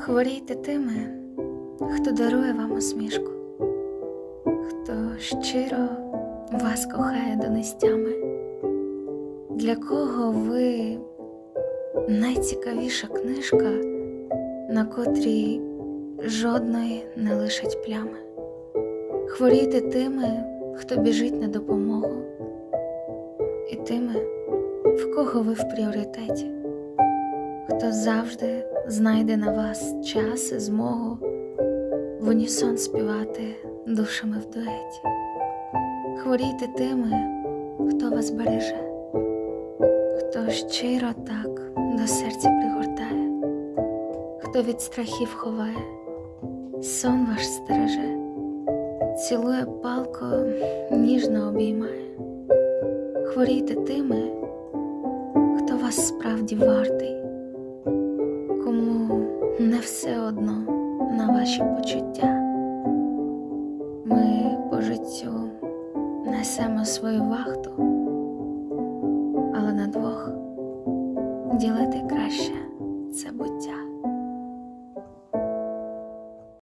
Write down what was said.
Хворійте тими, хто дарує вам усмішку, хто щиро вас кохає донестями, для кого ви найцікавіша книжка, на котрій жодної не лишить плями. Хворійте тими, хто біжить на допомогу, і тими, в кого ви в пріоритеті, хто завжди знайде на вас час і змогу в унісон співати душами в дуеті. Хворійте тими, хто вас береже, хто щиро так до серця пригортає, хто від страхів ховає, сон ваш стереже, цілує палко, ніжно обіймає. Хворійте тими, хто вас справді вартий, все одно на ваші почуття. Ми по життю несемо свою вахту, але на двох ділити краще це буття.